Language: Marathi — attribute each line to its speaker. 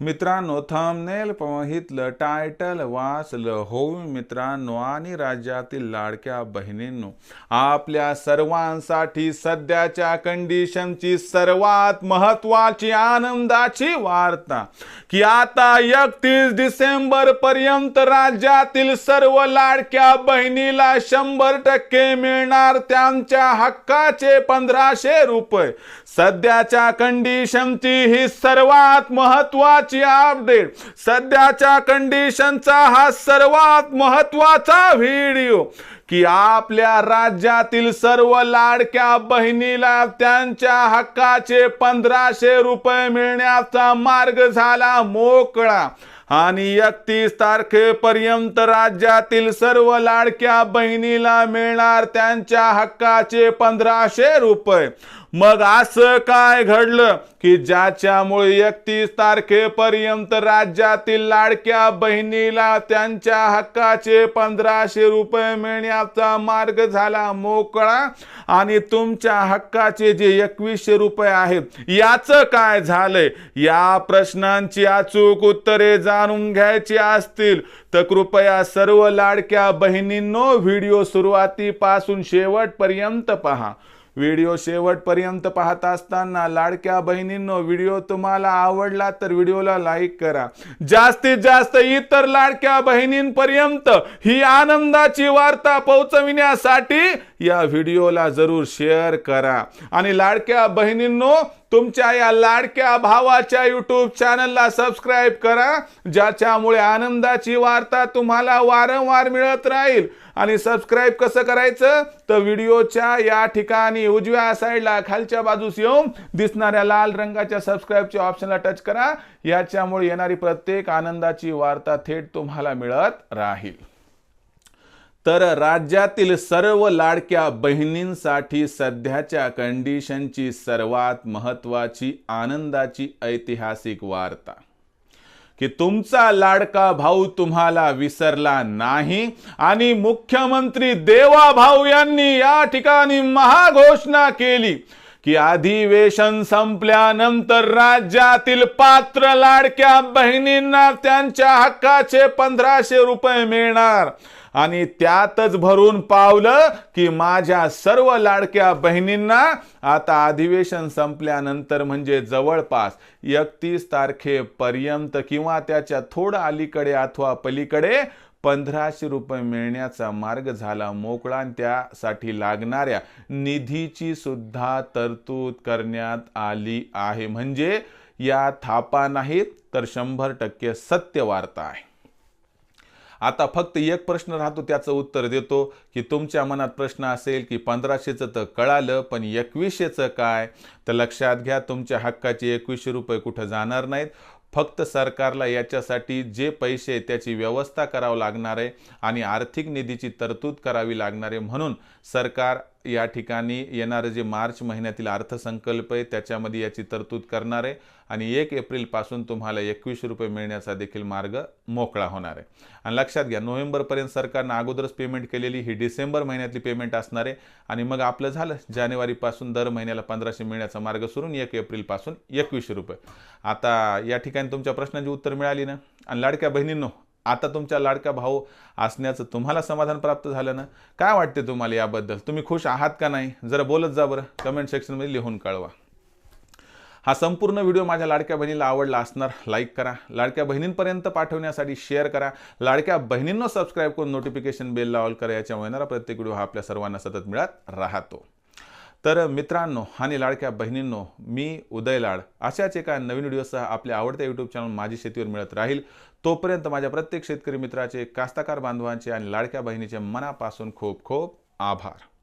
Speaker 1: मित्रांनो थंबनेल पाहितलं टायटल वाचलं. होऊ मित्रांनो आणि राज्यातील लाडक्या बहिणींनो आपल्या सर्वांसाठी सध्याच्या कंडिशनची सर्वात महत्वाची आनंदाची वार्ता की आता एकतीस डिसेंबर पर्यंत राज्यातील सर्व लाडक्या बहिणीला शंभर टक्के मिळणार त्यांच्या हक्काचे पंधराशे रुपये. सध्याच्या कंडिशनची ही सर्वात महत्वाची अपडेट सध्याच्या कंडिशनचा हा सर्वात महत्त्वाचा व्हिडिओ की आपल्या राज्यातील सर्व लाडक्या बहिणीला त्यांच्या हक्काचे पंधराशे रुपये मिळण्याचा मार्ग झाला मोकळा. आणि एकतीस तारखेपर्यंत राज्यातील सर्व लाडक्या बहिणीला मिळणार त्यांच्या हक्काचे पंधराशे रुपये. मग असं काय घडलं की ज्याच्यामुळे एकतीस तारखेपर्यंत राज्यातील लाडक्या बहिणीला त्यांच्या हक्काचे पंधराशे रुपये मिळण्याचा मार्ग झाला मोकळा? आणि तुमच्या हक्काचे जे एकवीसशे रुपये आहेत याचं काय झालंय? या प्रश्नांची अचूक उत्तरे जाणून घ्यायची असतील तर कृपया सर्व लाडक्या बहिणींनो व्हिडिओ सुरुवातीपासून शेवटपर्यंत पहा. व्हिडिओ शेवटपर्यंत पाहत असताना लाडक्या बहिणींनो व्हिडिओ तुम्हाला आवडला तर व्हिडिओला लाईक करा. जास्तीत जास्त इतर लाडक्या बहिणींपर्यंत ही आनंदाची वार्ता पोहोचविण्यासाठी या व्हिडिओला जरूर शेअर करा. आणि लाडक्या बहिणींनो तुमच्या या लाडक्या भावाच्या युट्यूब चॅनलला सबस्क्राईब करा ज्याच्यामुळे आनंदाची वार्ता तुम्हाला वारंवार मिळत राहील. आणि सबस्क्राईब कसं करायचं? तर व्हिडिओच्या या ठिकाणी उजव्या साईडला खालच्या बाजूस येऊन दिसणाऱ्या लाल रंगाच्या सबस्क्राईबच्या ऑप्शनला टच करा. याच्यामुळे येणारी प्रत्येक आनंदाची वार्ता थेट तुम्हाला मिळत राहील. तर राज्यातील सर्व लाडक्या बहिणींसाठी सध्याच्या कंडिशनची सर्वात महत्वाची आनंदाची ऐतिहासिक वार्ता. की तुमचा लाडका भाऊ तुम्हाला विसरला नाही. आणि मुख्यमंत्री देवा भाऊ यांनी या ठिकाणी महाघोषणा केली. की अधिवेशन संपल्यानंतर राज्यातील पात्र लाडक्या बहिणींना त्यांच्या हक्काचे पंधराशे रुपये मिळणार. आणि त्यातच भरून पावलं की माझ्या सर्व लाडक्या बहिणींना आता अधिवेशन संपल्यानंतर म्हणजे जवळपास एकतीस तारखेपर्यंत किंवा त्याच्या थोडं अलीकडे अथवा पलीकडे पंधराशे रुपये मिळण्याचा मार्ग झाला. मोकळा आणि त्यासाठी लागणाऱ्या निधीची सुद्धा तरतूद करण्यात आली आहे. म्हणजे या थापा नाहीत तर शंभर टक्के सत्य वार्ता आहे. आता फक्त एक प्रश्न राहतो त्याचं उत्तर देतो की तुमच्या मनात प्रश्न असेल की पंधराशेचं तर कळालं पण एकवीसशेचं काय? तर लक्षात घ्या तुमच्या हक्काचे एकवीसशे रुपये कुठं जाणार नाहीत. फक्त सरकारला याच्यासाठी जे पैसे त्याची व्यवस्था करावं लागणार आहे आणि आर्थिक निधीची तरतूद करावी लागणार आहे म्हणून सरकार या ठिकाणी येणारं जे मार्च महिन्यातील अर्थसंकल्प आहे त्याच्यामध्ये याची तरतूद करणार आहे. आणि एक एप्रिलपासून तुम्हाला एकवीसशे रुपये मिळण्याचा देखील मार्ग मोकळा होणार आहे. आणि लक्षात घ्या नोव्हेंबरपर्यंत सरकारनं अगोदरच पेमेंट केलेली ही डिसेंबर महिन्यातली पेमेंट असणार आहे. आणि मग आपलं झालं जानेवारीपासून दर महिन्याला पंधराशे मिळण्याचा मार्ग सुरून एक एप्रिलपासून एकवीसशे रुपये. आता या ठिकाणी तुमच्या प्रश्नांची उत्तर मिळाली ना? आणि लाडक्या बहिणींनो आता तुमच्या लाडका भाऊ असण्याचं तुम्हाला समाधान प्राप्त झालं ना? काय वाटते तुम्हाला याबद्दल? तुम्ही खुश आहात का नाही? जरा बोलत जा बरं. कमेंट सेक्शनमध्ये लिहून कळवा. हा संपूर्ण व्हिडिओ माझ्या लाडक्या बहिणीला आवडला असणार लाईक करा. लाडक्या बहिणींपर्यंत पाठवण्यासाठी शेअर करा. लाडक्या बहिणींना सबस्क्राईब करून नोटिफिकेशन बेलला ऑल करा. याच्यामुळे येणारा प्रत्येक व्हिडिओ हा आपल्या सर्वांना सतत मिळत राहतो. तर मित्रांनो आणि लाडक्या बहिणींनो मी उदय लाड. अशाच एका नवीन व्हिडिओसह आपल्या आवडत्या यूट्यूब चॅनल माझी शेतीवर मिळत राहील. तोपर्यंत माझ्या प्रत्येक शेतकरी मित्राचे कास्ताकार बांधवांचे आणि लाडक्या बहिणीचे मनापासून खूप खूप आभार.